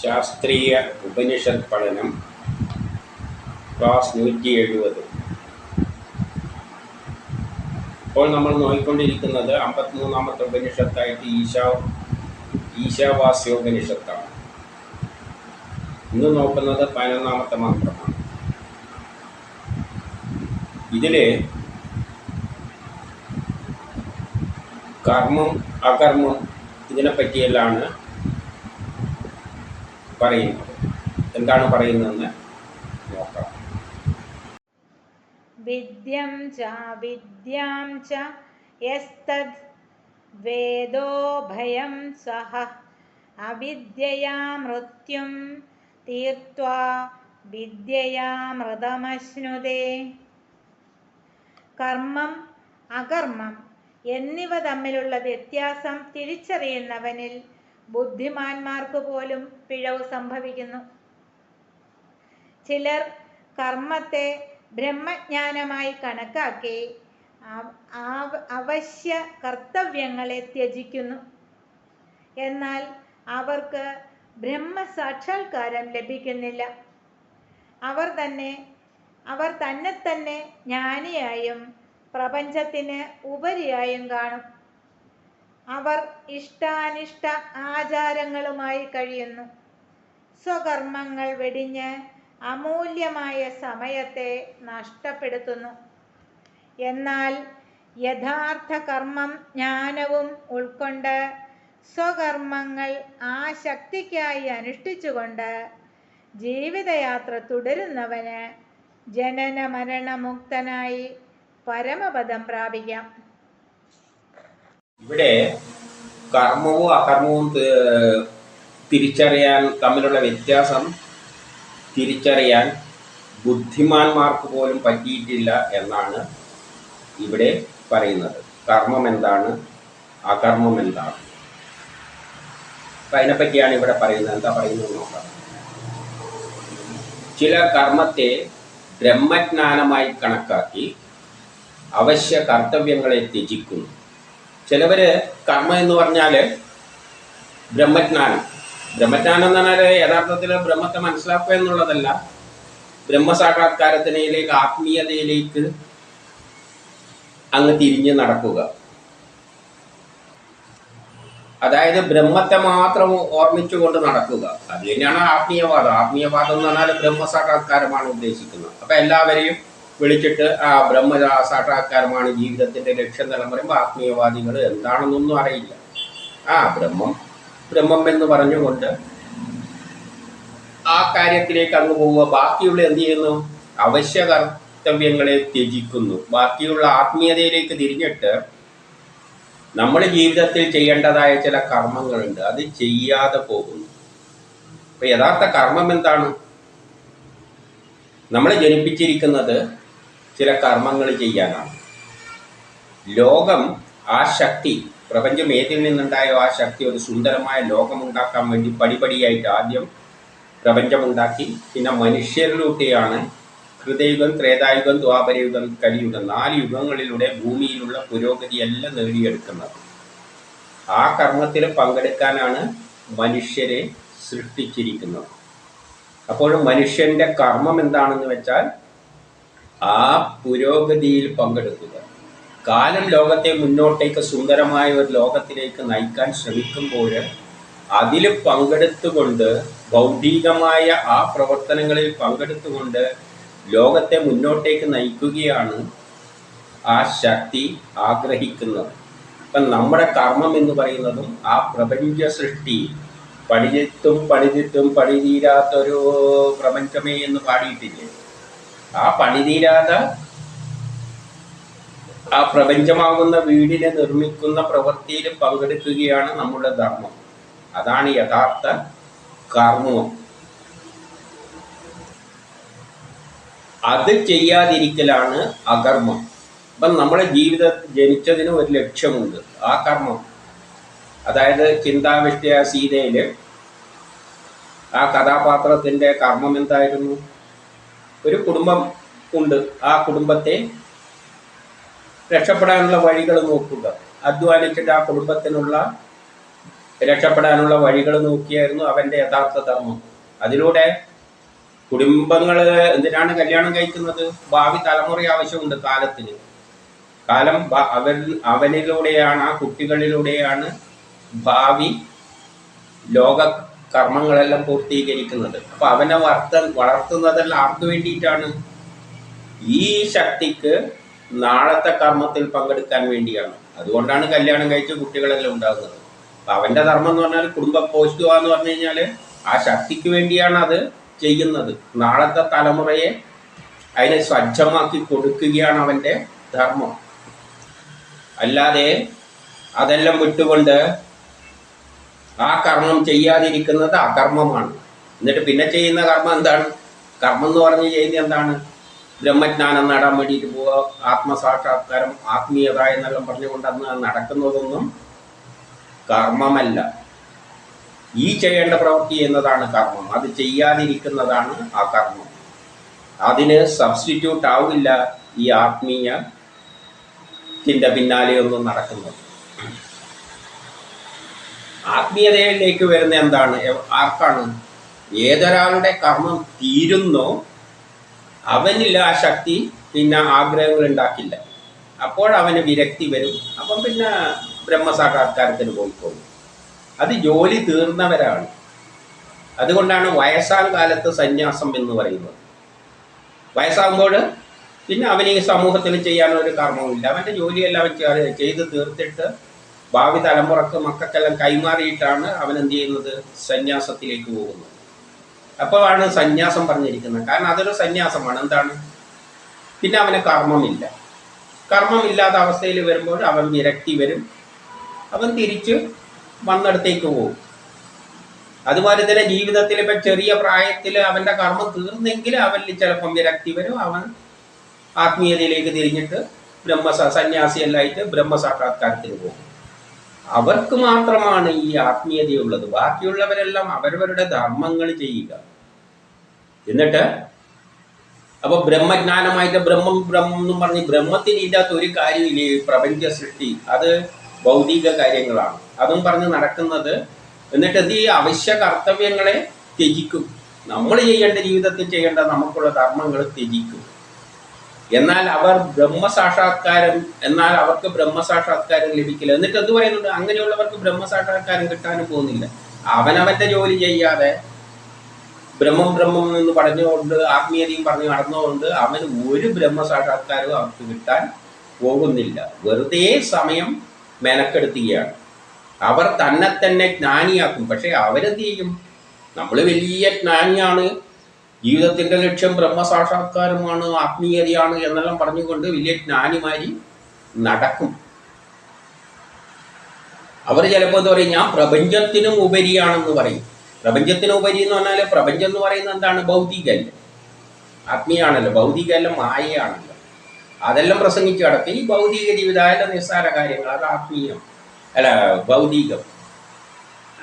ശാസ്ത്രീയ ഉപനിഷത് പഠനം ക്ലാസ് നൂറ്റി എഴുപത് ഇപ്പോൾ നമ്മൾ നോക്കിക്കൊണ്ടിരിക്കുന്നത് അമ്പത്തിമൂന്നാമത്തെ ഉപനിഷത്തായിട്ട് ഈശാ ഈശാവാസ്യോപനിഷത്താണ്. ഇന്ന് നോക്കുന്നത് പതിനൊന്നാമത്തെ മന്ത്രമാണ്. ഇതിൽ കർമ്മം അകർമ്മം ഇതിനെപ്പറ്റിയെല്ലാണ് പറയുന്നത് എന്താണ് പറയുന്നതെന്ന് നോക്കാം. വിദ്യം ച വിദ്യാം ച യസ്തദ് വേദോ ഭയം സഹ അവിദ്യയാ മൃത്യും തീർത്വാ വിദ്യയാ മൃതമശ്നുതേ. കർമ്മം അകർമ്മം എന്നിവ തമ്മിലുള്ള വ്യത്യാസം തിരിച്ചറിയുന്നവനിൽ ബുദ്ധിമാന്മാർക്ക് പോലും പിഴവ് സംഭവിക്കുന്നു. ചിലർ കർമ്മത്തെ ബ്രഹ്മജ്ഞാനമായി കണക്കാക്കി അവശ്യ കർത്തവ്യങ്ങളെ ത്യജിക്കുന്നു. എന്നാൽ അവർക്ക് ബ്രഹ്മസാക്ഷാത്കാരം ലഭിക്കുന്നില്ല. അവർ തന്നെ അവർ തന്നെ തന്നെ ജ്ഞാനിയായും പ്രപഞ്ചത്തിന് ഉപരിയായും കാണും. അവർ ഇഷ്ടാനിഷ്ട ആചാരങ്ങളുമായി കഴിയുന്നു. സ്വകർമ്മങ്ങൾ വെടിഞ്ഞ് അമൂല്യമായ സമയത്തെ നഷ്ടപ്പെടുത്തുന്നു. എന്നാൽ യഥാർത്ഥ കർമ്മം ജ്ഞാനവും ഉൾക്കൊണ്ട് സ്വകർമ്മങ്ങൾ ആ ശക്തിക്കായി അനുഷ്ഠിച്ചുകൊണ്ട് ജീവിതയാത്ര തുടരുന്നവന് ജനന മരണമുക്തനായി പരമപദം പ്രാപിക്കാം. ഇവിടെ കർമ്മവും അകർമ്മവും തിരിച്ചറിയാൻ തമ്മിലുള്ള വ്യത്യാസം തിരിച്ചറിയാൻ ബുദ്ധിമാന്മാർക്ക് പോലും പറ്റിയിട്ടില്ല എന്നാണ് ഇവിടെ പറയുന്നത്. കർമ്മം എന്താണ്? അകർമ്മം എന്താണ്? അപ്പം അതിനെപ്പറ്റിയാണ് ഇവിടെ പറയുന്നത്. എന്താ പറയുന്നത് നോക്കാം. ചില കർമ്മത്തെ ബ്രഹ്മജ്ഞാനമായി കണക്കാക്കി അവശ്യ കർത്തവ്യങ്ങളെ ത്യജിക്കുന്നു. ചിലവര് കർമ്മ എന്ന് പറഞ്ഞാൽ ബ്രഹ്മജ്ഞാനം. ബ്രഹ്മജ്ഞാനം എന്ന് പറഞ്ഞാൽ യഥാർത്ഥത്തിൽ ബ്രഹ്മത്തെ മനസ്സിലാക്കുക എന്നുള്ളതല്ല ബ്രഹ്മസാക്ഷാത്കാരത്തിനയിലേക്ക് ആത്മീയതയിലേക്ക് അങ്ങ് തിരിഞ്ഞ് നടക്കുക. അതായത് ബ്രഹ്മത്തെ മാത്രം ഓർമ്മിച്ചുകൊണ്ട് നടക്കുക. അത് തന്നെയാണ് ആത്മീയവാദം. ആത്മീയവാദം എന്ന് പറഞ്ഞാൽ ബ്രഹ്മസാക്ഷാത്കാരമാണ് ഉദ്ദേശിക്കുന്നത്. അപ്പൊ എല്ലാവരെയും വിളിച്ചിട്ട് ആ ബ്രഹ്മസാക്ഷാത്കാരമാണ് ജീവിതത്തിന്റെ ജീവിതത്തിന്റെ ലക്ഷ്യം എന്ന് പറയുമ്പോൾ ആത്മീയവാദികൾ എന്താണെന്നൊന്നും അറിയില്ല. ആ ബ്രഹ്മം ബ്രഹ്മം എന്ന് പറഞ്ഞുകൊണ്ട് ആ കാര്യത്തിലേക്ക് അങ്ങ് പോവുക. ബാക്കിയുള്ള എന്ത് ചെയ്യുന്നു? അവശ്യ കർത്തവ്യങ്ങളെ ത്യജിക്കുന്നു. ബാക്കിയുള്ള ആത്മീയതയിലേക്ക് തിരിഞ്ഞിട്ട് നമ്മൾ ജീവിതത്തിൽ ചെയ്യേണ്ടതായ ചില കർമ്മങ്ങളുണ്ട്. അത് ചെയ്യാതെ പോകുന്നു. അപ്പൊ യഥാർത്ഥ കർമ്മം എന്താണ്? നമ്മളെ ജനിപ്പിച്ചിരിക്കുന്നത് ചില കർമ്മങ്ങൾ ചെയ്യാനാണ്. ലോകം ആ ശക്തി പ്രപഞ്ചം ഏതിൽ നിന്നുണ്ടായോ ആ ശക്തി ഒരു സുന്ദരമായ ലോകമുണ്ടാക്കാൻ വേണ്ടി പടിപടിയായിട്ട് ആദ്യം പ്രപഞ്ചമുണ്ടാക്കി പിന്നെ മനുഷ്യരിലൂടെയാണ് ഹൃദയുഗം ത്രേതായുഗം ദ്വാപരയുഗം കലിയുഗം നാല് യുഗങ്ങളിലൂടെ ഭൂമിയിലുള്ള പുരോഗതിയെല്ലാം നേടിയെടുക്കുന്നത്. ആ കർമ്മത്തിൽ പങ്കെടുക്കാനാണ് മനുഷ്യരെ സൃഷ്ടിച്ചിരിക്കുന്നത്. അപ്പോൾ മനുഷ്യന്റെ കർമ്മം എന്താണെന്ന് വെച്ചാൽ ആ പുരോഗതിയിൽ പങ്കെടുക്കുക. കാലം ലോകത്തെ മുന്നോട്ടേക്ക് സുന്ദരമായ ഒരു ലോകത്തിലേക്ക് നയിക്കാൻ ശ്രമിക്കുമ്പോൾ അതിൽ പങ്കെടുത്തുകൊണ്ട് ഭൗതികമായ ആ പ്രവർത്തനങ്ങളിൽ പങ്കെടുത്തുകൊണ്ട് ലോകത്തെ മുന്നോട്ടേക്ക് നയിക്കുകയാണ് ആ ശക്തി ആഗ്രഹിക്കുന്നത്. ഇപ്പം നമ്മുടെ കർമ്മം എന്ന് പറയുന്നതും ആ പ്രപഞ്ച സൃഷ്ടി പണിതിട്ടും പണിതിട്ടും പണിതീരാത്തൊരു പ്രപഞ്ചമേ എന്ന് പാടിയിട്ടില്ലേ? ആ പണിതീരാത ആ പ്രപഞ്ചമാകുന്ന വീടിനെ നിർമ്മിക്കുന്ന പ്രവൃത്തിയിൽ പങ്കെടുക്കുകയാണ് നമ്മുടെ ധർമ്മം. അതാണ് യഥാർത്ഥ കർമ്മം. അത് ചെയ്യാതിരിക്കലാണ് അകർമ്മം. ഇപ്പം നമ്മുടെ ജീവിത ജനിച്ചതിന് ഒരു ലക്ഷ്യമുണ്ട്. ആ കർമ്മം. അതായത് ചിന്താവിഷ്ടയ സീതയിൽ ആ കഥാപാത്രത്തിന്റെ കർമ്മം എന്തായിരുന്നു? ഒരു കുടുംബം ഉണ്ട്. ആ കുടുംബത്തെ രക്ഷപ്പെടാനുള്ള വഴികൾ നോക്കുക. അധ്വാനിച്ചിട്ട് ആ കുടുംബത്തിനുള്ള രക്ഷപ്പെടാനുള്ള വഴികൾ നോക്കിയായിരുന്നു അവന്റെ യഥാർത്ഥ ധർമ്മം. അതിലൂടെ കുടുംബങ്ങൾ എന്തിനാണ് കല്യാണം കഴിക്കുന്നത്? ഭാവി തലമുറ ആവശ്യമുണ്ട് കാലത്തിന്. കാലം അവൻ അവനിലൂടെയാണ് ആ കുട്ടികളിലൂടെയാണ് ഭാവി ലോക കർമ്മങ്ങളെല്ലാം പൂർത്തീകരിക്കുന്നത്. അപ്പൊ അവനെ വളർത്ത വളർത്തുന്നതെല്ലാം ആർക്ക് വേണ്ടിയിട്ടാണ്? ഈ ശക്തിക്ക് നാളത്തെ കർമ്മത്തിൽ പങ്കെടുക്കാൻ വേണ്ടിയാണ്. അതുകൊണ്ടാണ് കല്യാണം കഴിച്ച് കുട്ടികളെല്ലാം ഉണ്ടാകുന്നത്. അപ്പൊ അവന്റെ ധർമ്മം എന്ന് പറഞ്ഞാൽ കുടുംബ പോസ്റ്റുക എന്ന് പറഞ്ഞു കഴിഞ്ഞാൽ ആ ശക്തിക്ക് വേണ്ടിയാണ് അത് ചെയ്യുന്നത്. നാളത്തെ തലമുറയെ അതിനെ സജ്ജമാക്കി കൊടുക്കുകയാണ് അവന്റെ ധർമ്മം. അല്ലാതെ അതെല്ലാം വിട്ടുകൊണ്ട് ആ കർമ്മം ചെയ്യാതിരിക്കുന്നത് അകർമ്മമാണ്. എന്നിട്ട് പിന്നെ ചെയ്യുന്ന കർമ്മം എന്താണ്? കർമ്മം എന്ന് പറഞ്ഞ് ചെയ്യുന്നത് എന്താണ്? ബ്രഹ്മജ്ഞാനം നേടാൻ വേണ്ടിയിട്ട് പോവുക ആത്മസാക്ഷാത്കാരം ആത്മീയത എന്നെല്ലാം പറഞ്ഞുകൊണ്ട് അന്ന് നടക്കുന്നതൊന്നും കർമ്മമല്ല. ഈ ചെയ്യേണ്ട പ്രവൃത്തി എന്നതാണ് കർമ്മം. അത് ചെയ്യാതിരിക്കുന്നതാണ് ആ കർമ്മം അതിന് സബ്സ്റ്റിറ്റ്യൂട്ട് ആവില്ല ഈ ആത്മീയത്തിന്റെ പിന്നാലെയൊന്നും നടക്കുന്നത്. ആത്മീയതയിലേക്ക് വരുന്ന എന്താണ്? ആർക്കാണ്? ഏതൊരാളുടെ കർമ്മം തീരുന്നോ അവനിൽ ആ ശക്തി പിന്നെ ആഗ്രഹങ്ങൾ ഉണ്ടാക്കില്ല. അപ്പോൾ അവന് വിരക്തി വരും. അപ്പം പിന്നെ ബ്രഹ്മസാക്ഷാത്കാരത്തിന് പോയിക്കോളും അത് ജോലി തീർന്നവരാണ്. അതുകൊണ്ടാണ് വയസ്സാം കാലത്ത് സന്യാസം എന്ന് പറയുന്നത്. വയസ്സാകുമ്പോൾ പിന്നെ അവന് ഈ സമൂഹത്തിൽ ചെയ്യാനൊരു കർമ്മവുമില്ല. അവന്റെ ജോലിയെല്ലാം ചെയ്ത് തീർത്തിട്ട് ഭാവി തലമുറയ്ക്ക് മക്കൾക്കെല്ലാം കൈമാറിയിട്ടാണ് അവൻ എന്ത് ചെയ്യുന്നത്? സന്യാസത്തിലേക്ക് പോകുന്നത്. അപ്പോഴാണ് സന്യാസം പറഞ്ഞിരിക്കുന്നത്. കാരണം അതൊരു സന്യാസമാണ്. എന്താണ്? പിന്നെ അവന് കർമ്മമില്ല. കർമ്മമില്ലാത്ത അവസ്ഥയിൽ വരുമ്പോൾ അവൻ വിരക്തി വരും. അവൻ തിരിച്ച് വന്നിടത്തേക്ക് പോകും. അതുപോലെ തന്നെ ജീവിതത്തിൽ ഇപ്പം ചെറിയ പ്രായത്തിൽ അവന്റെ കർമ്മം തീർന്നെങ്കിൽ അവനിൽ ചിലപ്പം വിരക്തി വരും. അവൻ ആത്മീയതയിലേക്ക് തിരിഞ്ഞിട്ട് ബ്രഹ്മ സന്യാസിയല്ലായിട്ട് ബ്രഹ്മസാക്ഷാത്കാരത്തിന് പോകും. അവർക്ക് മാത്രമാണ് ഈ ആത്മീയതയുള്ളത്. ബാക്കിയുള്ളവരെല്ലാം അവരവരുടെ ധർമ്മങ്ങൾ ചെയ്യുക. എന്നിട്ട് അപ്പൊ ബ്രഹ്മജ്ഞാനമായിട്ട് ബ്രഹ്മം ബ്രഹ്മം എന്നും പറഞ്ഞ് ബ്രഹ്മത്തിന് ഇല്ലാത്ത ഒരു കാര്യമില്ല? ഈ പ്രപഞ്ച സൃഷ്ടി. അത് ഭൗതിക കാര്യങ്ങളാണ്. അതും പറഞ്ഞ് നടക്കുന്നത്. എന്നിട്ട് ഈ അവശ്യ കർത്തവ്യങ്ങളെ ത്യജിക്കും. നമ്മൾ ചെയ്യേണ്ട ജീവിതത്തിൽ ചെയ്യേണ്ട നമുക്കുള്ള ധർമ്മങ്ങൾ ത്യജിക്കും. എന്നാൽ അവർ ബ്രഹ്മസാക്ഷാത്കാരം എന്നാൽ അവർക്ക് ബ്രഹ്മസാക്ഷാത്കാരം ലഭിക്കില്ല. എന്നിട്ട് എന്ത് പറയുന്നുണ്ട്? അങ്ങനെയുള്ളവർക്ക് ബ്രഹ്മസാക്ഷാത്കാരം കിട്ടാനും പോകുന്നില്ല. അവനവന്റെ ജോലി ചെയ്യാതെ ബ്രഹ്മം ബ്രഹ്മം എന്ന് പറഞ്ഞുകൊണ്ട് ആത്മീയതയും പറഞ്ഞു നടന്നുകൊണ്ട് അവന് ഒരു ബ്രഹ്മസാക്ഷാത്കാരവും അവർക്ക് കിട്ടാൻ പോകുന്നില്ല. വെറുതെ സമയം മെനക്കെടുത്തുകയാണ് അവർ തന്നെ തന്നെ ജ്ഞാനിയാക്കും. പക്ഷെ അവരെന്ത് ചെയ്യും? നമ്മൾ വലിയ ജ്ഞാനിയാണ്. ജീവിതത്തിന്റെ ലക്ഷ്യം ബ്രഹ്മസാക്ഷാത്കാരമാണ് ആത്മീയതയാണ് എന്നെല്ലാം പറഞ്ഞുകൊണ്ട് വലിയ ജ്ഞാനിമാരി നടക്കും. അവർ ചിലപ്പോൾ എന്താ പറയും? ഞാൻ പ്രപഞ്ചത്തിനും ഉപരിയാണെന്ന് പറയും. പ്രപഞ്ചത്തിനും ഉപരി എന്ന് പറഞ്ഞാൽ പ്രപഞ്ചം എന്ന് പറയുന്നത് എന്താണ്? ഭൗതികല്ലേ. ആത്മീയാണല്ലോ ഭൗതികല്ല മായയാണല്ലോ. അതെല്ലാം പ്രസംഗിച്ച് കിടക്കും ഈ ഭൗതിക ജീവിതമായാലും നിസ്സാര കാര്യങ്ങൾ അത് ആത്മീയം അല്ല ഭൗതികം.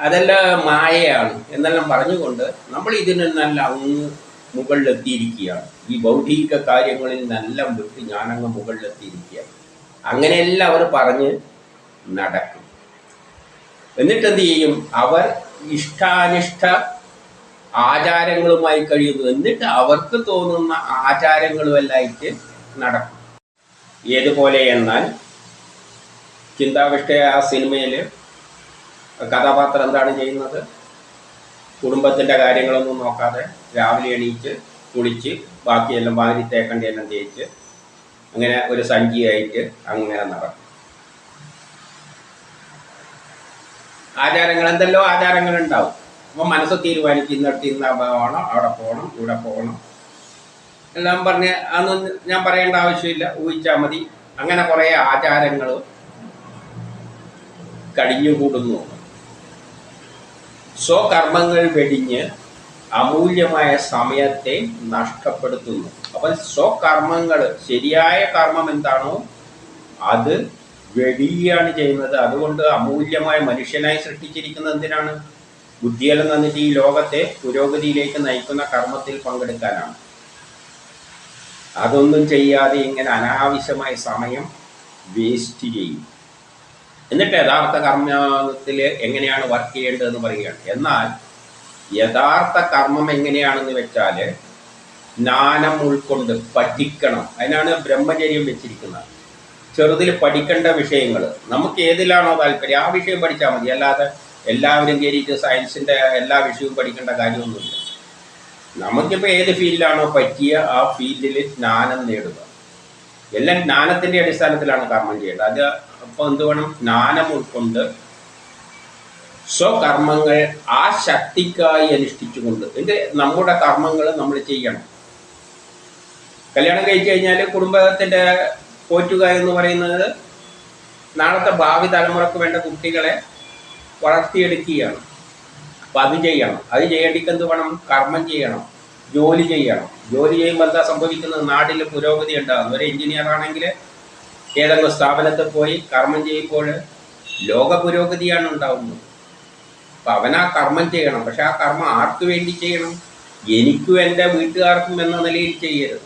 അതെല്ലാം മായയാണ് എന്നെല്ലാം പറഞ്ഞുകൊണ്ട് നമ്മൾ ഇതിനെല്ലാം അങ്ങ് മുകളിലെത്തിയിരിക്കുകയാണ്. ഈ ഭൗതിക കാര്യങ്ങളിൽ നിന്നെല്ലാം വിട്ട് ഞാനങ്ങ് മുകളിലെത്തിയിരിക്കുകയാണ്. അങ്ങനെയെല്ലാം അവർ പറഞ്ഞ് നടക്കും. എന്നിട്ട് എന്ത് ചെയ്യും? അവർ ഇഷ്ടാനിഷ്ട ആചാരങ്ങളുമായി കഴിയുന്നു. എന്നിട്ട് അവർക്ക് തോന്നുന്ന ആചാരങ്ങളുമെല്ലായിട്ട് നടക്കും. ഏതുപോലെ എന്നാൽ ചിന്താവിഷ്ട ആ സിനിമയിൽ കഥാപാത്രം എന്താണ് ചെയ്യുന്നത്? കുടുംബത്തിന്റെ കാര്യങ്ങളൊന്നും നോക്കാതെ രാവിലെ എണീച്ച് കുളിച്ച് ബാക്കിയെല്ലാം വാരി തേക്കണ്ടിയെല്ലാം തേച്ച് അങ്ങനെ ഒരു സഞ്ചിയായിട്ട് അങ്ങനെ നടക്കും. ആചാരങ്ങൾ എന്തെല്ലോ ആചാരങ്ങൾ ഉണ്ടാവും. അപ്പോൾ മനസ്സ് തീരുമാനിച്ച് ഇന്നിട്ട് ഇന്ന് പോകണം അവിടെ പോകണം ഇവിടെ പോകണം എല്ലാം പറഞ്ഞ് അതൊന്നും ഞാൻ പറയേണ്ട ആവശ്യമില്ല ഊഹിച്ചാൽ മതി. അങ്ങനെ കുറേ ആചാരങ്ങൾ കഴിഞ്ഞുകൂടുന്നു. സ്വകർമ്മങ്ങൾ വെടിഞ്ഞ് അമൂല്യമായ സമയത്തെ നഷ്ടപ്പെടുത്തുന്നു. അപ്പം സ്വകർമ്മങ്ങൾ ശരിയായ കർമ്മം എന്താണോ അത് വെടിയാണ് ചെയ്യുന്നത്. അതുകൊണ്ട് അമൂല്യമായ മനുഷ്യനായി സൃഷ്ടിച്ചിരിക്കുന്നത് എന്തിനാണ്? ബുദ്ധിയെല്ലാം തന്നിട്ട് ഈ ലോകത്തെ പുരോഗതിയിലേക്ക് നയിക്കുന്ന കർമ്മത്തിൽ പങ്കെടുക്കാനാണ്. അതൊന്നും ചെയ്യാതെ ഇങ്ങനെ അനാവശ്യമായ സമയം വേസ്റ്റ് ചെയ്യും. എന്നിട്ട് യഥാർത്ഥ കർമ്മത്തിൽ എങ്ങനെയാണ് വർക്ക് ചെയ്യേണ്ടതെന്ന് പറയുകയാണ്. എന്നാൽ യഥാർത്ഥ കർമ്മം എങ്ങനെയാണെന്ന് വെച്ചാൽ ജ്ഞാനം ഉൾക്കൊണ്ട് പഠിക്കണം. അതിനാണ് ബ്രഹ്മചര്യം വെച്ചിരിക്കുന്നത്. ചെറുതിൽ പഠിക്കേണ്ട വിഷയങ്ങൾ നമുക്ക് ഏതിലാണോ താല്പര്യം? ആ വിഷയം പഠിച്ചാൽ മതി. അല്ലാതെ എല്ലാവരും കയറിയിട്ട് സയൻസിന്റെ എല്ലാ വിഷയവും പഠിക്കേണ്ട കാര്യമൊന്നുമില്ല. നമുക്കിപ്പോൾ ഏത് ഫീൽഡിലാണോ പറ്റിയ ആ ഫീൽഡിൽ ജ്ഞാനം നേടുക. എല്ലാം ജ്ഞാനത്തിന്റെ അടിസ്ഥാനത്തിലാണ് കർമ്മം ചെയ്യേണ്ടത്. അത് അപ്പോൾ എന്ത് വേണം? ജ്ഞാനം ഉൾക്കൊണ്ട് സ്വകർമ്മങ്ങൾ ആ ശക്തിക്കായി അനുഷ്ഠിച്ചുകൊണ്ട് ഇത് നമ്മുടെ കർമ്മങ്ങൾ നമ്മൾ ചെയ്യണം. കല്യാണം കഴിച്ചു കഴിഞ്ഞാൽ കുടുംബത്തിന്റെ പോറ്റുക എന്ന് പറയുന്നത് നാളത്തെ ഭാവി തലമുറയ്ക്ക് വേണ്ട കുട്ടികളെ വളർത്തിയെടുക്കുകയാണ്. അപ്പം അത് ചെയ്യണം. അത് ചെയ്യേണ്ടിക്ക് എന്ത് വേണം? കർമ്മം ചെയ്യണം. ജോലി ചെയ്യണം. ജോലി ചെയ്യുമ്പോൾ എന്താ സംഭവിക്കുന്നത്? നാട്ടിൽ പുരോഗതി ഉണ്ടാകുന്നു ഒരു എഞ്ചിനീയർ ആണെങ്കിൽ ഏതെങ്കിലും സ്ഥാപനത്തിൽ പോയി കർമ്മം ചെയ്യുമ്പോൾ ലോക പുരോഗതിയാണ് ഉണ്ടാകുന്നത് അപ്പം അവൻ ആ കർമ്മം ചെയ്യണം. പക്ഷെ ആ കർമ്മം ആർക്ക് വേണ്ടി ചെയ്യണം? എനിക്കും എന്റെ വീട്ടുകാർക്കും എന്ന നിലയിൽ ചെയ്യരുത്.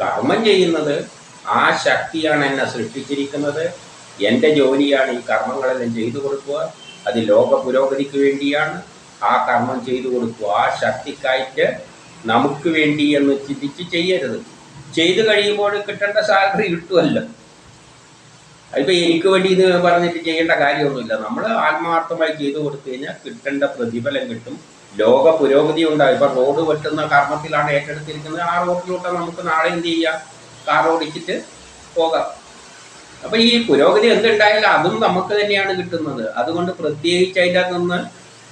കർമ്മം ചെയ്യുന്നത് ആ ശക്തിയാണ് എന്നെ സൃഷ്ടിച്ചിരിക്കുന്നത്. എന്റെ ജോലിയാണ് ഈ കർമ്മങ്ങളെല്ലാം ചെയ്തു കൊടുക്കുക. അത് ലോക പുരോഗതിക്ക് വേണ്ടിയാണ്. ആ കർമ്മം ചെയ്തു കൊടുക്കുക. ആ ശക്തിക്കായിട്ട് നമുക്ക് വേണ്ടി എന്ന് ചിന്തിച്ച് ചെയ്യരുത്. ചെയ്തു കഴിയുമ്പോൾ കിട്ടേണ്ട സാലറി കിട്ടുമല്ലോ. അതിപ്പോൾ എനിക്ക് വേണ്ടി ഇത് പറഞ്ഞിട്ട് ചെയ്യേണ്ട കാര്യമൊന്നുമില്ല. നമ്മൾ ആത്മാർത്ഥമായി ചെയ്തു കൊടുത്തു കഴിഞ്ഞാൽ കിട്ടേണ്ട പ്രതിഫലം കിട്ടും. ലോക പുരോഗതി ഉണ്ടാകും ഇപ്പം റോഡ് വെട്ടുന്ന കർമ്മത്തിലാണ് ഏറ്റെടുത്തിരിക്കുന്നത്. ആ റോഡിലൂടെ നമുക്ക് നാളെ എന്ത് ചെയ്യാം? കാർ ഓടിച്ചിട്ട് പോകാം. അപ്പം ഈ പുരോഗതി എന്തുണ്ടായാലും അതും നമുക്ക് തന്നെയാണ് കിട്ടുന്നത്. അതുകൊണ്ട് പ്രത്യേകിച്ച് അതിന്റെ നിന്ന്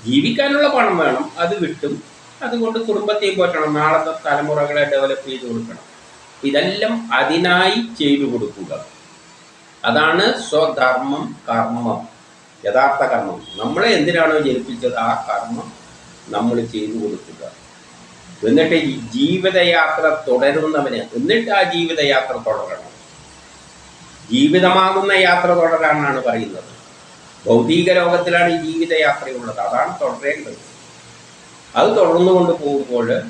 ജീവിക്കാനുള്ള പണം വേണം. അത് കിട്ടും. അതുകൊണ്ട് കുടുംബത്തെ പോറ്റണം. നാളത്തെ തലമുറകളെ ഡെവലപ്പ് ചെയ്ത് കൊടുക്കണം. ഇതെല്ലാം അതിനായി ചെയ്തു കൊടുക്കുക. അതാണ് സ്വധർമ്മം കർമ്മം യഥാർത്ഥ കർമ്മം. നമ്മളെ എന്തിനാണോ ജനിപ്പിച്ചത് ആ കർമ്മം നമ്മൾ ചെയ്തു കൊടുക്കുക. എന്നിട്ട് ഈ ജീവിതയാത്ര തുടരുന്നവന് എന്നിട്ട് ആ ജീവിതയാത്ര തുടരണം. ജീവിതമാകുന്ന യാത്ര തുടരാനാണ് പറയുന്നത്. ഭൗതിക ലോകത്തിലാണ് ഈ ജീവിതയാത്രയുള്ളത്. അതാണ് തുടരേണ്ടത്. അത് തുടർന്നുകൊണ്ട് പോകുമ്പോൾ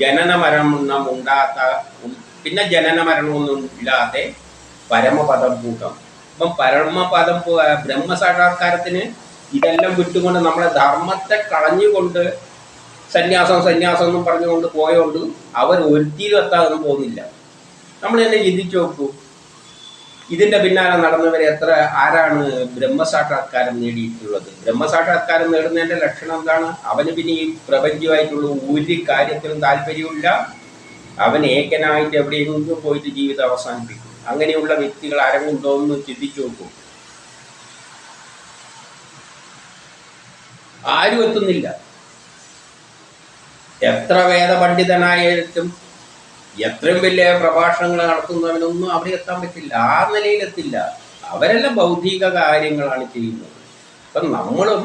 ജനന മരണം ഉണ്ടാത്ത പിന്നെ ജനന മരണമൊന്നും ഇല്ലാതെ പരമപദം കൂട്ടം അപ്പം പരമപദം ബ്രഹ്മസാക്ഷാത്കാരത്തിന് ഇതെല്ലാം വിട്ടുകൊണ്ട് നമ്മളെ ധർമ്മത്തെ കളഞ്ഞുകൊണ്ട് സന്യാസം സന്യാസം എന്നും പറഞ്ഞുകൊണ്ട് പോയോണ്ട് അവർ ഒരുത്തിയിലും എത്താതൊന്നും പോകുന്നില്ല. നമ്മൾ തന്നെ ചിന്തിച്ചു നോക്കൂ. ഇതിന്റെ പിന്നാലെ നടന്നവരെ എത്ര ആരാണ് ബ്രഹ്മസാക്ഷാത്കാരം നേടിയിട്ടുള്ളത്? ബ്രഹ്മസാക്ഷാത്കാരം നേടുന്നതിന്റെ ലക്ഷണം എന്താണ്? അവന് പിന്നെ ഈ പ്രപഞ്ചമായിട്ടുള്ള ഒരു കാര്യത്തിലും താല്പര്യമില്ല അവൻ ഏകനായിട്ട് എവിടെയെങ്കിലും പോയിട്ട് ജീവിതം അവസാനിപ്പിക്കും. അങ്ങനെയുള്ള വ്യക്തികൾ ആരെങ്കിലുണ്ടോ എന്ന് ചിന്തിച്ചു നോക്കൂ. ആരും എത്തുന്നില്ല. എത്ര വേദപണ്ഡിതനായിട്ടും എത്രയും വലിയ പ്രഭാഷണങ്ങൾ നടത്തുന്നവനൊന്നും അവിടെ എത്താൻ പറ്റില്ല. ആ നിലയിലെത്തില്ല. അവരെല്ലാം ഭൗതിക കാര്യങ്ങളാണ് ചെയ്യുന്നത്. അപ്പം നമ്മളും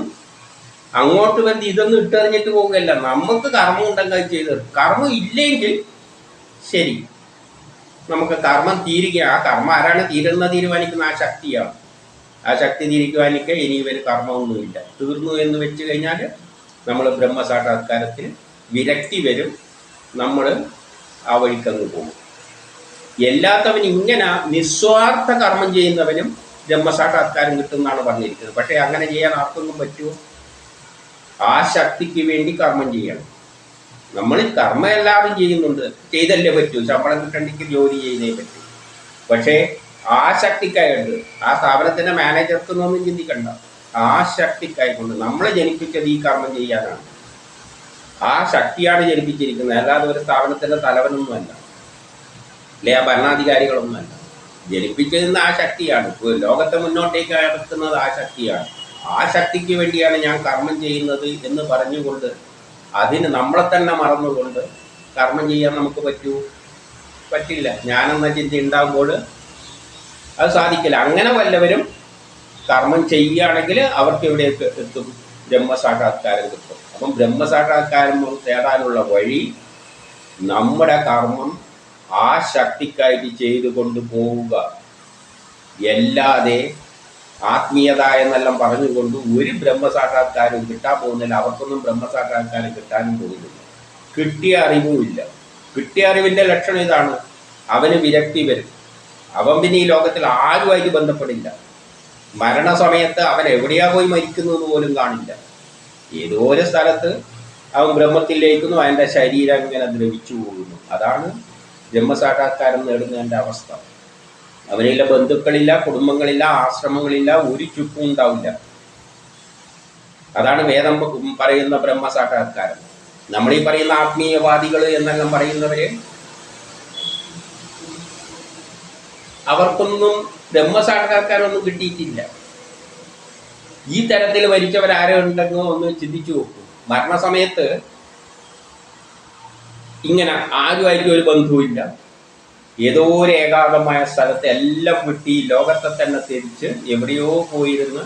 അങ്ങോട്ട് വന്ന് ഇതൊന്നും ഇട്ടെറിഞ്ഞിട്ട് പോകുകയല്ല നമുക്ക് കർമ്മം ഉണ്ടെങ്കിൽ ചെയ്ത് കർമ്മം ഇല്ലെങ്കിൽ ശരി. നമുക്ക് കർമ്മം തീരുക ആ കർമ്മം ആരാണ് തീരുന്ന തീരുമാനിക്കുന്ന? ആ ശക്തിയാണ്. ആ ശക്തി തീരുമാനിക്കുക ഇനി ഇവർ കർമ്മമൊന്നുമില്ല. തീർന്നു എന്ന് വെച്ച് കഴിഞ്ഞാൽ നമ്മൾ ബ്രഹ്മസാക്ഷാത്കാരത്തിൽ വിരക്തി വരും നമ്മൾ ആ വഴിക്കങ്ങ് പോകും. എല്ലാത്തവൻ ഇങ്ങനെ നിസ്വാർത്ഥ കർമ്മം ചെയ്യുന്നവനും ബ്രഹ്മസാക്ഷാത്കാരം കിട്ടുമെന്നാണ് പറഞ്ഞിരിക്കുന്നത്. പക്ഷേ അങ്ങനെ ചെയ്യാൻ ആർക്കൊന്നും പറ്റുമോ? ആ ശക്തിക്ക് വേണ്ടി കർമ്മം ചെയ്യണം. നമ്മൾ കർമ്മ എല്ലാവരും ചെയ്യുന്നുണ്ട്. ചെയ്തല്ലേ പറ്റൂ. ശമ്പളം കിട്ടണ്ടെങ്കിൽ ജോലി ചെയ്തേ പറ്റൂ. പക്ഷേ ആ ശക്തിക്കായുണ്ട്. ആ സ്ഥാപനത്തിന്റെ മാനേജർക്ക് ഒന്നും ചിന്തിക്കണ്ട. ആ ശക്തിക്കായിക്കൊണ്ട് നമ്മളെ ജനിപ്പിച്ചത് ഈ കർമ്മം ചെയ്യാനാണ്. ആ ശക്തിയാണ് ജനിപ്പിച്ചിരിക്കുന്നത്. അല്ലാതെ ഒരു സ്ഥാപനത്തിന്റെ തലവനൊന്നുമല്ല. അല്ലെ ആ ഭരണാധികാരികളൊന്നുമല്ല. ജനിപ്പിച്ചിരുന്ന ആ ശക്തിയാണ്. ലോകത്തെ മുന്നോട്ടേക്ക് നടത്തുന്നത് ആ ശക്തിയാണ്. ആ ശക്തിക്ക് വേണ്ടിയാണ് ഞാൻ കർമ്മം ചെയ്യുന്നത് എന്ന് പറഞ്ഞുകൊണ്ട് അതിന് നമ്മളെ തന്നെ മറന്നുകൊണ്ട് കർമ്മം ചെയ്യാൻ നമുക്ക് പറ്റൂ? പറ്റില്ല. ഞാനെന്ന ചിന്ത ഉണ്ടാകുമ്പോൾ അത് സാധിക്കില്ല. അങ്ങനെ വല്ലവരും കർമ്മം ചെയ്യുകയാണെങ്കിൽ അവർക്ക് എവിടെയൊക്കെ എത്തും? ബ്രഹ്മസാക്ഷാത്കാരം കിട്ടും. അപ്പം ബ്രഹ്മസാക്ഷാത്കാരം തേടാനുള്ള വഴി നമ്മുടെ കർമ്മം ആ ശക്തിക്കായിട്ട് ചെയ്തു കൊണ്ട് പോവുക. അല്ലാതെ ആത്മീയത എന്നെല്ലാം പറഞ്ഞുകൊണ്ട് ഒരു ബ്രഹ്മസാക്ഷാത്കാരവും കിട്ടാൻ പോകുന്നില്ല. അവർക്കൊന്നും ബ്രഹ്മസാക്ഷാത്കാരം കിട്ടാനും പോകുന്നില്ല. കിട്ടിയ അറിവുമില്ല കിട്ടിയ അറിവിന്റെ ലക്ഷണം ഇതാണ്. അവന് വിരക്തി വരും. അവൻ പിന്നെ ഈ ലോകത്തിൽ ആരുമായിട്ട് ബന്ധപ്പെടില്ല. മരണസമയത്ത് അവൻ എവിടെയാ പോയി മരിക്കുന്നത് പോലും കാണില്ല. ഏതോ ഒരു സ്ഥലത്ത് അവൻ ബ്രഹ്മത്തിൽ ലയിക്കുന്നു അവന്റെ ശരീരം ഇങ്ങനെ ദ്രവിച്ചു പോകുന്നു. അതാണ് ബ്രഹ്മസാക്ഷാത്കാരം നേടുന്നതിന്റെ അവസ്ഥ. അവനില്ല ബന്ധുക്കളില്ല കുടുംബങ്ങളില്ല ആശ്രമങ്ങളില്ല ഒരു ചുപ്പും ഉണ്ടാവില്ല. അതാണ് വേദം പറയുന്ന ബ്രഹ്മസാക്ഷാത്കാരം. നമ്മൾ ഈ പറയുന്ന ആത്മീയവാദികൾ എന്നെല്ലാം പറയുന്നവര് അവർക്കൊന്നും ബ്രഹ്മസാക്ഷാത്കാരമൊന്നും കിട്ടിയിട്ടില്ല. ഈ തരത്തിൽ മരിച്ചവരാരോ ഉണ്ടെന്നോ ഒന്ന് ചിന്തിച്ചു നോക്കും. മരണസമയത്ത് ഇങ്ങനെ ആരുമായിരിക്കും ഒരു ബന്ധുവില്ല ഏതോ ഒരു ഏകാന്തമായ സ്ഥലത്തെ എല്ലാം വിട്ടി ലോകത്തെ തന്നെ തിരിച്ച് എവിടെയോ പോയിരുന്ന്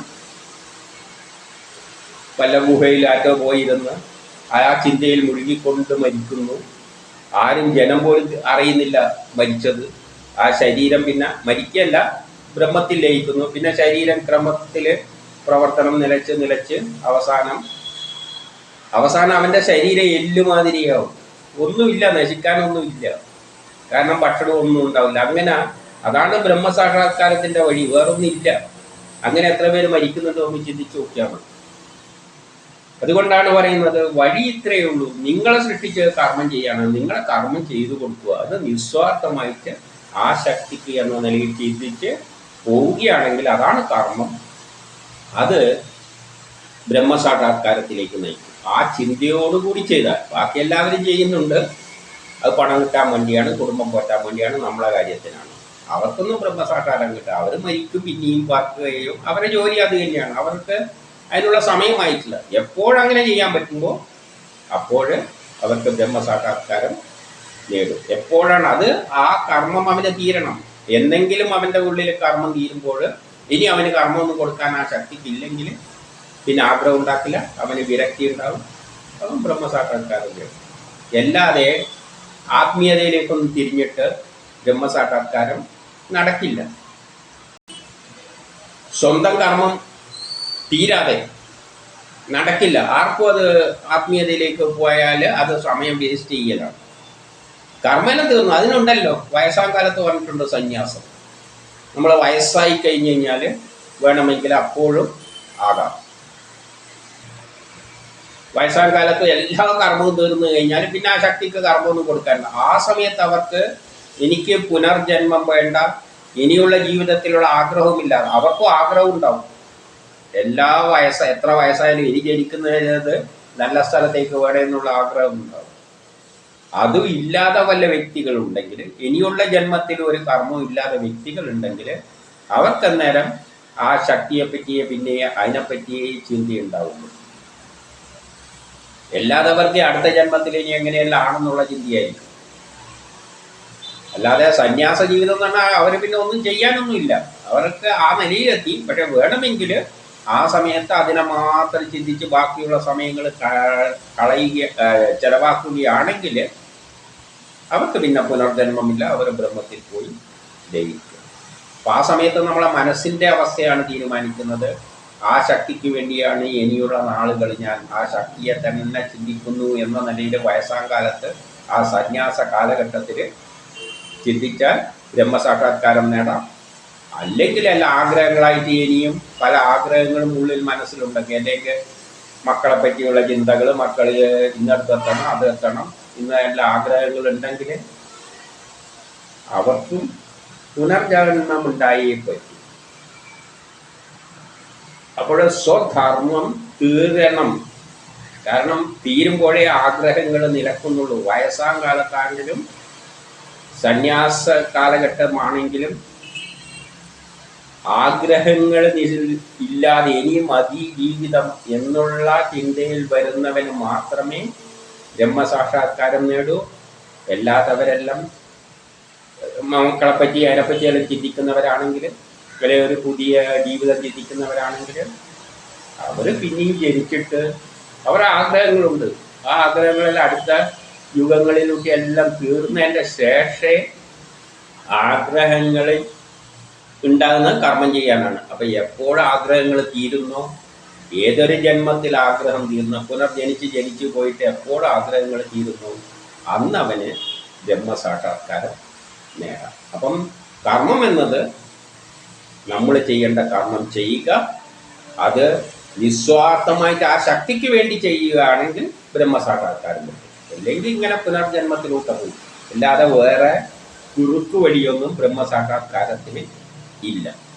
വല്ല ഗുഹയിലാറ്റോ പോയിരുന്ന് ആ ചിന്തയിൽ മുഴുകിക്കൊണ്ട് മരിക്കുന്നു. ആരും ജനം പോലും അറിയുന്നില്ല മരിച്ചത്. ആ ശരീരം പിന്നെ മരിക്കല്ല ബ്രഹ്മത്തിൽ ലയിക്കുന്നു. പിന്നെ ശരീരം ക്രമത്തിൽ പ്രവർത്തനം നിലച്ച് നിലച്ച് അവസാനം അവസാനം അവന്റെ ശരീരം എല്ലുമാതിരിയാവും. ഒന്നുമില്ല നശിക്കാനൊന്നുമില്ല. കാരണം ഭക്ഷണം ഒന്നും ഉണ്ടാവില്ല. അങ്ങനെ അതാണ് ബ്രഹ്മസാക്ഷാത്കാരത്തിന്റെ വഴി. വേറൊന്നുമില്ല. അങ്ങനെ എത്ര പേര് മരിക്കുന്നുണ്ടോ എന്ന് ചിന്തിച്ചു നോക്കിയാൽ മതി. അതുകൊണ്ടാണ് പറയുന്നത് വഴി ഇത്രയേ ഉള്ളൂ. നിങ്ങളെ സൃഷ്ടിച്ച് കർമ്മം ചെയ്യാണ്. നിങ്ങളെ കർമ്മം ചെയ്തു കൊടുക്കുക. അത് നിസ്വാർത്ഥമായിട്ട് ആ ശക്തിക്ക് എന്ന നിലയിൽ ചിന്തിച്ച് പോവുകയാണെങ്കിൽ അതാണ് കർമ്മം. അത് ബ്രഹ്മസാക്ഷാത്കാരത്തിലേക്ക് നയിക്കും. ആ ചിന്തയോടുകൂടി ചെയ്താൽ. ബാക്കി എല്ലാവരും ചെയ്യുന്നുണ്ട്. അത് പണം കിട്ടാൻ വേണ്ടിയാണ് കുടുംബം പോറ്റാൻ വേണ്ടിയാണ് നമ്മളെ കാര്യത്തിനാണ്. അവർക്കൊന്നും ബ്രഹ്മസാക്ഷാരം കിട്ടുക അവർ മരിക്കും പിന്നെയും പാർക്കുകയും അവരുടെ ജോലി അത് തന്നെയാണ്. അവർക്ക് അതിനുള്ള സമയമായിട്ടില്ല. എപ്പോഴങ്ങനെ ചെയ്യാൻ പറ്റുമ്പോൾ അപ്പോൾ അവർക്ക് ബ്രഹ്മസാക്ഷാത്കാരം നേടും. എപ്പോഴാണ് അത്? ആ കർമ്മം അവന് തീരണം. എന്തെങ്കിലും അവന്റെ ഉള്ളിൽ കർമ്മം തീരുമ്പോൾ ഇനി അവന് കർമ്മമൊന്നും കൊടുക്കാൻ ആ ശക്തിക്കില്ലെങ്കിൽ പിന്നെ ആഗ്രഹം ഉണ്ടാക്കില്ല. അവന് വിരക്തി ഉണ്ടാവും. അവൻ ബ്രഹ്മസാക്ഷാത്കാരം നേടും. അല്ലാതെ ആത്മീയതയിലേക്കൊന്നും തിരിഞ്ഞിട്ട് ബ്രഹ്മസാക്ഷാത്കാരം നടക്കില്ല. സ്വന്തം കർമ്മം തീരാതെ നടക്കില്ല. ആർക്കും അത് ആത്മീയതയിലേക്ക് പോയാൽ അത് സമയം വേസ്റ്റ് ചെയ്യലാണ്. കർമ്മനം തീർന്നു. അതിനുണ്ടല്ലോ. വയസ്സാം കാലത്ത് പറഞ്ഞിട്ടുണ്ട് സന്യാസം. നമ്മൾ വയസ്സായി കഴിഞ്ഞ് കഴിഞ്ഞാൽ വേണമെങ്കിൽ അപ്പോഴും ആകാം. വയസ്സാം കാലത്ത് എല്ലാ കർമ്മവും തീർന്നു കഴിഞ്ഞാൽ പിന്നെ ആ ശക്തിക്ക് കർമ്മമൊന്നും കൊടുക്കാറില്ല. ആ സമയത്ത് അവർക്ക് എനിക്ക് പുനർജന്മം വേണ്ട ഇനിയുള്ള ജീവിതത്തിലുള്ള ആഗ്രഹവുമില്ല. അവർക്കും ആഗ്രഹം ഉണ്ടാവും. എല്ലാ വയസ്സ എത്ര വയസ്സായാലും ഇനി ജനിക്കുന്നത് നല്ല സ്ഥലത്തേക്ക് വേണമെന്നുള്ള ആഗ്രഹം ഉണ്ടാവും. അതും ഇല്ലാതെ വല്ല വ്യക്തികളുണ്ടെങ്കിൽ ഇനിയുള്ള ജന്മത്തിൽ ഒരു കർമ്മവും ഇല്ലാതെ വ്യക്തികളുണ്ടെങ്കിൽ അവർക്കന്നേരം ആ ശക്തിയെപ്പറ്റിയെ പിന്നെ അതിനെപ്പറ്റിയേ ചിന്തയുണ്ടാവുള്ളൂ. അല്ലാത്തവർക്ക് അടുത്ത ജന്മത്തിൽ ഇനി എങ്ങനെയല്ല ആണെന്നുള്ള ചിന്തയായിരിക്കും. അല്ലാതെ സന്യാസ ജീവിതം എന്ന് പറഞ്ഞാൽ അവർ പിന്നെ ഒന്നും ചെയ്യാനൊന്നുമില്ല. അവർക്ക് ആ നിലയിലെത്തി. പക്ഷെ വേണമെങ്കിൽ ആ സമയത്ത് അതിനെ മാത്രം ചിന്തിച്ച് ബാക്കിയുള്ള സമയങ്ങൾ കളയുക ചെലവാക്കുകയാണെങ്കിൽ അവർക്ക് പിന്നെ പുനർജന്മമില്ല. അവർ ബ്രഹ്മത്തിൽ പോയി ലയിക്കും അപ്പം ആ സമയത്ത് നമ്മളെ മനസ്സിന്റെ അവസ്ഥയാണ് തീരുമാനിക്കുന്നത്. ആ ശക്തിക്ക് വേണ്ടിയാണ് ഇനിയുള്ള നാളുകൾ ഞാൻ ആ ശക്തിയെ തന്നെ ചിന്തിക്കുന്നു എന്ന നിലയിൽ വയസ്സാം കാലത്ത് ആ സന്യാസ കാലഘട്ടത്തിൽ ചിന്തിച്ചാൽ ബ്രഹ്മസാക്ഷാത്കാരം നേടാം. അല്ലെങ്കിൽ അല്ല ആഗ്രഹങ്ങളായിട്ട് ഇനിയും പല ആഗ്രഹങ്ങളും ഉള്ളിൽ മനസ്സിലുണ്ടെങ്കിൽ അല്ലെങ്കിൽ മക്കളെ പറ്റിയുള്ള ചിന്തകൾ മക്കൾ ഇന്നടുത്ത് എത്തണം അത് എത്തണം ഇന്ന എല്ലാ ആഗ്രഹങ്ങൾ ഉണ്ടെങ്കിൽ അവർക്കും പുനർജന്മം ഉണ്ടായേ പറ്റും അപ്പോൾ സ്വധർമ്മം തീരണം. കാരണം തീരുമ്പോഴേ ആഗ്രഹങ്ങൾ നിലക്കുന്നുള്ളൂ. വയസ്സാം കാലത്താണെങ്കിലും സന്യാസ കാലഘട്ടമാണെങ്കിലും ആഗ്രഹങ്ങൾ ഇല്ലാതെ ഇനിയും അതി ജീവിതം എന്നുള്ള ചിന്തയിൽ വരുന്നവന് മാത്രമേ ബ്രഹ്മസാക്ഷാത്കാരം നേടൂ. അല്ലാത്തവരെല്ലാം മക്കളെപ്പറ്റി അതിനെപ്പറ്റി എല്ലാം ഇവരെ ഒരു പുതിയ ജീവിതം ജനിക്കുന്നവരാണെങ്കിൽ അവർ പിന്നെയും ജനിച്ചിട്ട് അവർ ആഗ്രഹങ്ങളുണ്ട്. ആ ആഗ്രഹങ്ങളെല്ലാം അടുത്ത യുഗങ്ങളിലൊക്കെ എല്ലാം തീർന്നതിന്റെ ശേഷേ ആഗ്രഹങ്ങളിൽ ഉണ്ടാകുന്ന കർമ്മം ചെയ്യാനാണ്. അപ്പം എപ്പോൾ ആഗ്രഹങ്ങൾ തീരുന്നോ ഏതൊരു ജന്മത്തിൽ ആഗ്രഹം തീർന്ന പുനർജനിച്ച് ജനിച്ചു പോയിട്ട് എപ്പോൾ ആഗ്രഹങ്ങൾ തീരുന്നു അന്ന് അവന് ബ്രഹ്മസാക്ഷാത്കാരം നേടാം. അപ്പം കർമ്മം എന്നത് നമ്മൾ ചെയ്യേണ്ട കർമ്മം ചെയ്യുക. അത് നിസ്വാർത്ഥമായിട്ട് ആ ശക്തിക്ക് വേണ്ടി ചെയ്യുകയാണെങ്കിൽ ബ്രഹ്മസാക്ഷാത്കാരം കിട്ടും അല്ലെങ്കിൽ ഇങ്ങനെ പുനർജന്മത്തിലോട്ട് പോകും. അല്ലാതെ വേറെ കുറുക്കു വഴിയൊന്നും ബ്രഹ്മസാക്ഷാത്കാരത്തിന് ഇല്ല.